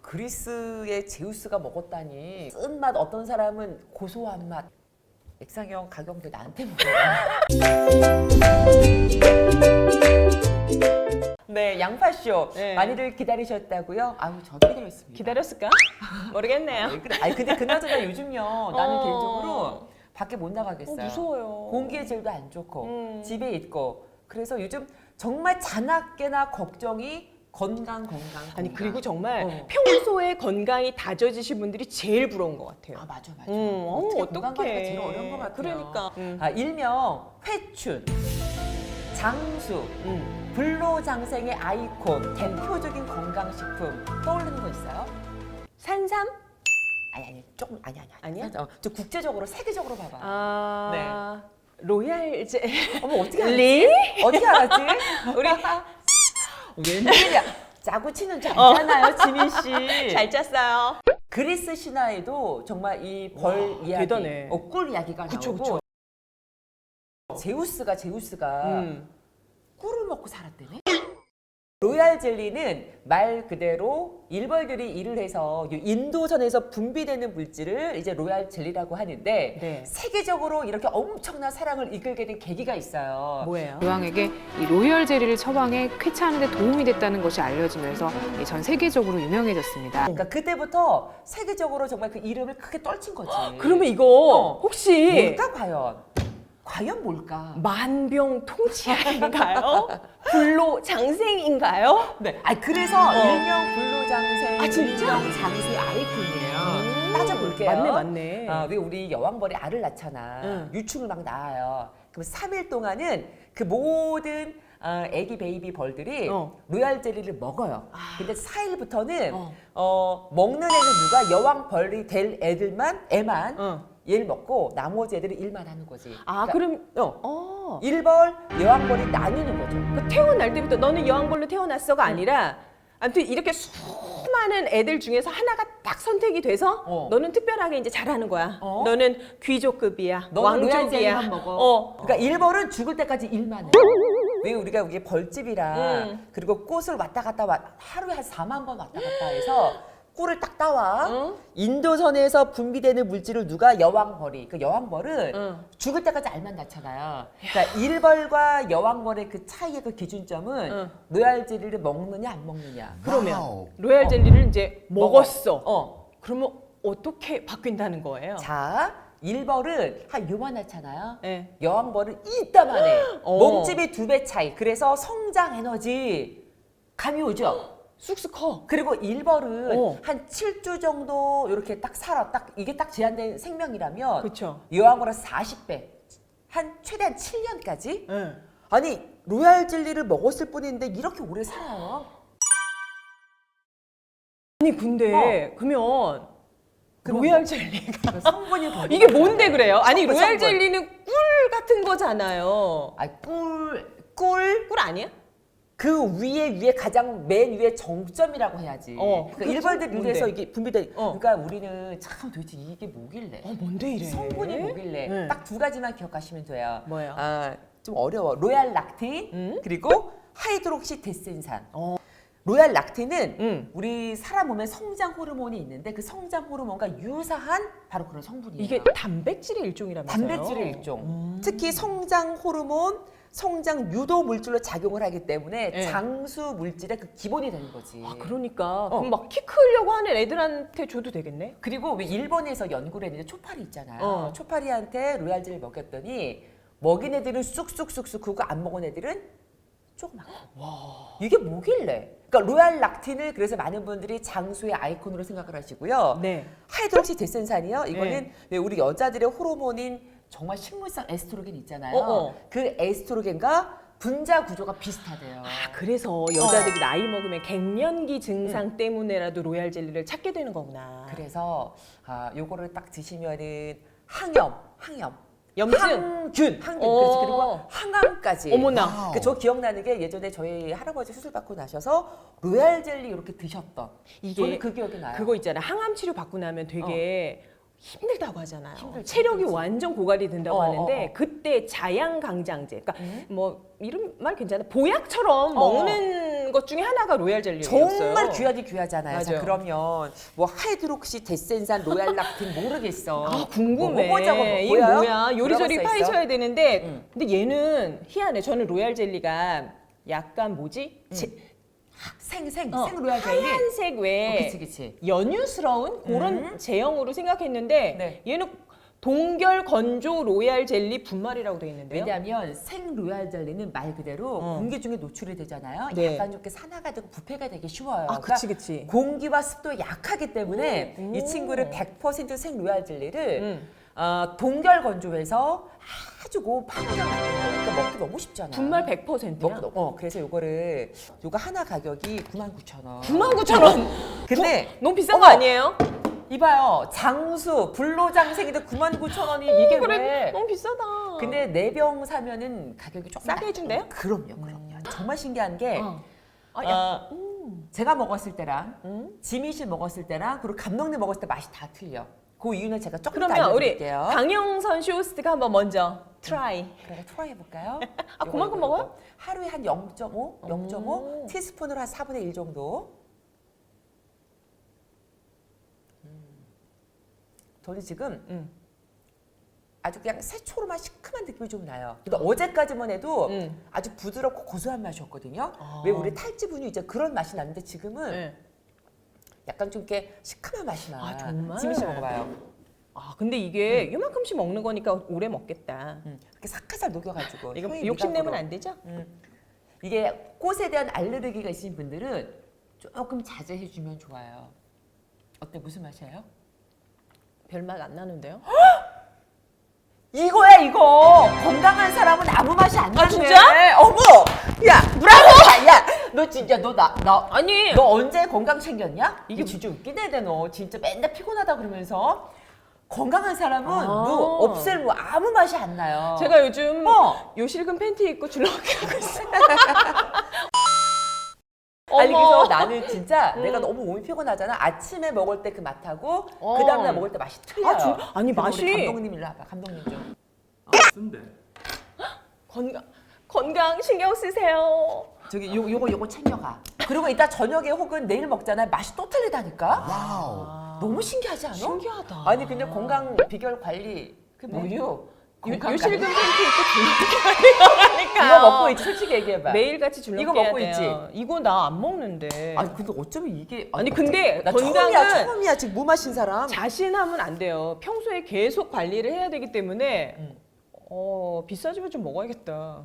그리스의 제우스가 먹었다니 쓴맛 어떤 사람은 고소한 맛 액상형 가격도 나한테 먹어. 네, 양파쇼 네. 많이들 기다리셨다고요? 아유, 저도 기다렸습니다. 기다렸을까? 모르겠네요. 네, 근데, 아니, 근데 그나저나 요즘요, 나는 어. 개인적으로 밖에 못 어, 나가겠어요. 무서워요. 공기의 질도 안 좋고 음. 집에 있고 그래서 요즘 정말 자나깨나 걱정이 건강 건강 아니 건강. 그리고 정말 어. 평소에 건강이 다져지신 분들이 제일 부러운 것 같아요. 아 맞아 맞아 음, 어머, 어떻게 건강. 관리가 제일 어려운 것 같아요 그러니까. 음. 아, 일명 회춘 장수 음. 불로장생의 아이콘 대표적인 건강식품 떠오르는 거 있어요? 산삼? 아니 아니 조금 아니 아니 아니야? 어, 저 국제적으로 세계적으로 봐봐 아 로얄제 어머 어떻게 알았지? 리? 어떻게 알았지? 우리 웬일이야 짜고 치는 줄 알잖아요 지민 씨 잘 짰어요. 그리스 신화에도 정말 이 벌 와, 이야기, 대단해. 어, 꿀 이야기가 그쵸, 나오고 그쵸. 제우스가 제우스가 음. 꿀을 먹고 살았대네. 로얄 젤리는 말 그대로 일벌들이 일을 해서 이 인도전에서 분비되는 물질을 이제 로얄 젤리라고 하는데 네. 세계적으로 이렇게 엄청난 사랑을 이끌게 된 계기가 있어요. 뭐예요? 여왕에게 이 로열 젤리를 처방해 쾌차하는 데 도움이 됐다는 것이 알려지면서 이전 세계적으로 유명해졌습니다. 그러니까 그때부터 세계적으로 정말 그 이름을 크게 떨친 거지. 그러면 이거 어. 혹시 뭘까 과연? 과연 뭘까? 만병통치약인가요? 불로장생인가요? 네. 아 그래서 어. 일명 불로장생, 아, 진짜? 일명 장수의 아이콘이에요. 따져볼게요. 맞네 맞네. 아, 왜 우리 여왕벌이 알을 낳잖아. 응. 유충을 막 낳아요. 그럼 3일 동안은 그 모든 어, 애기 베이비 벌들이 어. 로얄 젤리를 먹어요. 근데 4일부터는 어. 어. 먹는 애는 누가 여왕 벌이 될 애들만 애만 어. 얘를 먹고 나머지 애들은 일만 하는 거지. 아 그러니까 그럼 어. 어. 일벌 여왕벌이 나뉘는 거죠. 그 태어날 때부터 너는 여왕벌로 태어났어가 아니라 아무튼 이렇게 수많은 애들 중에서 하나가 딱 선택이 돼서 어. 너는 특별하게 이제 잘하는 거야. 어? 너는 귀족급이야. 너는 왕족이야. 먹어. 어. 그러니까 일벌은 죽을 때까지 일만 해. 왜 우리가 이게 벌집이라 음. 그리고 꽃을 왔다 갔다 와, 하루에 한 4만 번 왔다 갔다 해서 꿀을 딱 따와 응? 인도선에서 분비되는 물질을 누가 여왕벌이 그 여왕벌은 응. 죽을 때까지 알만 낳잖아요. 그러니까 일벌과 여왕벌의 그 차이의 그 기준점은 응. 로얄 젤리를 먹느냐 안 먹느냐. 그러면 로얄 젤리를 이제 먹었어. 어. 그러면 어떻게 바뀐다는 거예요? 자, 일벌은 한 요만하잖아요. 네. 여왕벌은 이따만해. 어. 몸집이 두 배 차이. 그래서 성장 에너지 감이 오죠. 쑥쑥 커. 그리고 일벌은 어. 한 7주 정도 이렇게 딱 살아. 딱 이게 딱 제한된 생명이라면 그렇죠. 여왕벌은 40배. 한 최대한 7년까지? 네. 아니, 로얄 젤리를 먹었을 뿐인데 이렇게 오래 살아요? 아니 근데 그러면 그럼 로얄 젤리가 그 성분이 더 이게 뭔데 그래요? 아니 성분, 로얄 성분. 젤리는 꿀 같은 거잖아요. 아, 꿀, 꿀, 꿀 아니야? 그 위에 위에 가장 맨 위에 정점이라고 해야지. 어, 그러니까 그게 일벌들 뭔데? 위해서 이게 분비돼. 어. 그러니까 우리는 참 도대체 이게 뭐길래? 어 뭔데 이래? 성분이 뭐길래? 네. 딱 두 가지만 기억하시면 돼요. 뭐예요? 아, 좀 어려워. 로얄 락틴 음? 그리고 하이드록시 데센산. 어. 로얄 락틴은 음. 우리 사람 몸에 성장 호르몬이 있는데 그 성장 호르몬과 유사한 바로 그런 성분이에요. 이게 단백질의 일종이라면서요? 단백질의 일종. 음. 특히 성장 호르몬, 성장 유도 물질로 작용을 하기 때문에 네. 장수 물질의 그 기본이 되는 거지. 아 그러니까 어. 그럼 막 키 크려고 하는 애들한테 줘도 되겠네? 그리고 왜 일본에서 연구를 했는데 초파리 있잖아요. 어. 초파리한테 로얄젤을 먹였더니 먹인 애들은 쑥쑥쑥쑥 그거 안 먹은 애들은 조그맣고. 이게 뭐길래? 그러니까 로얄 락틴을 그래서 많은 분들이 장수의 아이콘으로 생각을 하시고요. 네. 하이드록시 데센산이요. 이거는 네. 왜 우리 여자들의 호르몬인 정말 식물성 에스트로겐 있잖아요. 어, 어. 그 에스트로겐과 분자 구조가 비슷하대요. 아 그래서 여자들이 나이 먹으면 갱년기 증상 때문에라도 로얄 젤리를 찾게 되는 거구나. 그래서 아, 요거를 딱 드시면은 항염, 항염, 염증. 항균, 항균, 어. 그렇지 그리고 항암까지. 어머나. 그 저 기억나는 게 예전에 저희 할아버지 수술 받고 나셔서 로얄 젤리 이렇게 드셨던. 이게 저는 그 기억이 나요. 그거 있잖아. 항암 치료 받고 나면 되게 힘들다고 하잖아요. 힘들지, 체력이 힘들지. 완전 고갈이 된다고 어, 하는데 어, 어. 그때 자양 강장제. 그러니까 음? 뭐 이름 말 괜찮아. 보약처럼 어, 먹는 것 중에 하나가 로얄 젤리였어요. 정말 귀하디 귀하잖아요. 자, 맞아요. 그러면 뭐 하이드록시 데센산 로얄 락틴 모르겠어. 아 궁금해. 뭐, 뭐자고 이게 보여요? 뭐야? 요리조리 뭐라고 써 있어? 파헤쳐야 되는데 음. 근데 얘는 희한해. 저는 로얄 젤리가 약간 뭐지? 제- 생생 어, 생 로얄 젤리. 하얀색 외 어, 그치 그치. 연유스러운 그런 음. 제형으로 생각했는데 네. 얘는 동결 건조 로얄 젤리 분말이라고 되어 있는데요. 왜냐하면 생 로얄 젤리는 말 그대로 어. 공기 중에 노출이 되잖아요. 네. 약간 이렇게 산화가 되고 부패가 되기 쉬워요. 아, 그치, 그치. 공기와 습도 약하기 때문에 음. 이 친구를 100%생 로얄 젤리를 음. 어, 동결 건조해서 아주 고파우더 만든 거예요. 그러니까 먹기 너무 쉽잖아. 분말 100%야. 먹기 너무, 어, 그래서 요거를 요거 하나 가격이 99,000원. 99,000원. 근데 너무 비싼 어머! 거 아니에요? 이봐요. 장수 불로장생인데 99,000원이 이게 어, 그래 왜? 너무 비싸다. 근데 네 병 사면은 가격이 조금 싸게 낮- 해준대요? 그럼요, 그럼요. 정말 신기한 게 어. 아, 야. 어, 제가 먹었을 때랑 음. 지민 씨 먹었을 때랑 그리고 감독님 먹었을 때 맛이 다 틀려. 그 이유는 제가 조금 더 그러면 우리 알려드릴게요. 강영선 쇼호스트가 한번 먼저 트라이. 그래 트라이 해볼까요? 아, 그만큼 먹어요? 하루에 한 0.5, 0.5 오. 티스푼으로 한 4분의 1 정도. 저는 지금 음. 아주 그냥 새초로만 시큼한 느낌이 좀 나요. 근데 어제까지만 해도 음. 아주 부드럽고 고소한 맛이었거든요. 아. 왜 우리 탈지분이 이제 그런 맛이 나는데 지금은 네. 약간 좀 이렇게 시큼한 맛이 나. 아, 정말? 지민 씨 먹어봐요. 아 근데 이게 요만큼씩 먹는 거니까 오래 먹겠다. 음. 이렇게 삭화살 녹여가지고. 이거 욕심내면. 안 되죠? 음. 이게 꽃에 대한 알레르기가 있으신 분들은 조금 자제해주면 좋아요. 어때 무슨 맛이에요? 별맛 안 나는데요? 이거야 이거 건강한 사람은 아무 맛이 안 아, 나네. 진짜? 어머, 야, 브라보! 야, 너 진짜 너나나 아니 너 언제 건강 챙겼냐? 이게 진짜 웃긴 애다 너 진짜 맨날 피곤하다 그러면서 건강한 사람은 아. 뭐 없앨 뭐 아무 맛이 안 나요. 제가 요즘 어. 요실금 팬티 입고 줄넘기 하고 있어요. 아니. 그래서 나는 진짜 음. 내가 너무 몸이 피곤하잖아. 아침에 먹을 때 그 맛하고 어. 그 다음날 먹을 때 맛이 틀려요. 아, 진- 아니, 맛이- 우리 감독님 일로 와봐. 감독님 좀. 쓴데. 건강 건강 신경 쓰세요. 저기 요 요거 요거 챙겨가. 그리고 이따 저녁에 혹은 내일 먹잖아. 맛이 또 틀리다니까. 너무 신기하지 않아? 신기하다. 아니 근데 건강 비결 관리 그 뭐요? 관리. 팬티 입고 줄넘기 하니까 이거 먹고 있지 솔직히 얘기해봐. 매일 같이 줄넘기 이거 먹고 해야 돼요. 이거 나 안 먹는데. 아니 근데 어쩌면 이게 아니, 근데 나 처음이야 처음이야 지금 무 마신 사람. 자신하면 안 돼요. 평소에 계속 관리를 해야 되기 때문에 음. 어 비싸지면 좀 먹어야겠다.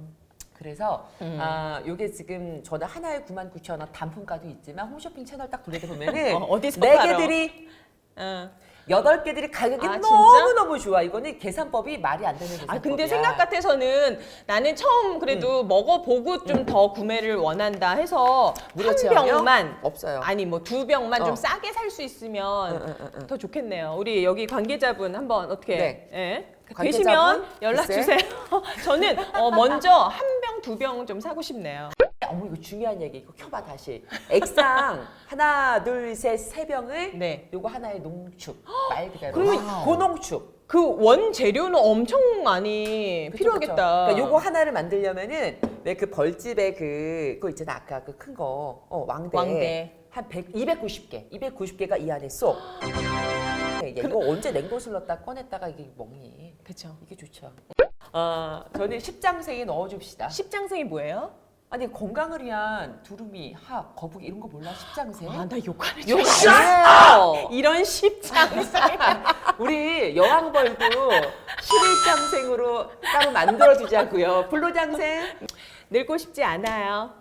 그래서 음. 아 요게 지금 저는 하나에 99,000원 단품가도 있지만 홈쇼핑 채널 딱 돌리다 보면은 어, 어디서 네 팔아? 개들이 어. 여덟 개들이 가격이 아, 너무 너무 좋아. 이거는 계산법이 말이 안 되는 계산법이야. 아 근데 생각 같아서는 나는 처음 그래도 먹어보고 좀 더 구매를 원한다 해서 한? 병만 없어요. 아니 뭐 두 병만 어. 좀 싸게 살 수 있으면 응, 응, 응, 응. 더 좋겠네요. 우리 여기 관계자분 한번 어떻게 네. 예? 관계자분? 되시면 연락 글쎄. 주세요. 저는 어, 먼저 한 병 두 병 좀 사고 싶네요. 어머 이거 중요한 얘기 이거 켜봐 다시. 액상 하나 둘 셋 세 병을 네. 요거 하나에 농축 말 그대로. 그러면- 고농축. 그 원 재료는 엄청 많이 그쵸, 필요하겠다. 그쵸. 그러니까 요거 하나를 만들려면은 왜 그 벌집에 그 그거 있잖아 아까 그 큰 거. 어 왕대. 왕대. 한 100, 290개. 290개가 이 안에 쏙. 이게 이거 언제 냉동실 넣었다 꺼냈다가 이게 먹니? 그렇죠. 이게 좋죠. 어, 저는 십장생에 넣어줍시다. 십장생이 뭐예요? 아니 건강을 위한 두루미, 합, 거북이 이런 거 몰라? 십장생? 아 나 욕하는 줄욕 알았어. 이런 십장생. 우리 여왕벌도 십일장생으로 따로 만들어주자고요. 불로장생. 늙고 싶지 않아요.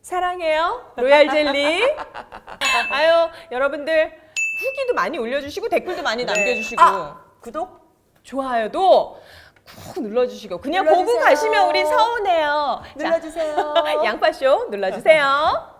사랑해요. 로얄 젤리. 아유, 여러분들 후기도 많이 올려주시고 댓글도 많이 남겨주시고 아, 구독? 좋아요도 꾹 눌러주시고 그냥 보고 눌러주세요. 가시면 우리 서운해요. 자, 눌러주세요. 양파쇼 눌러주세요.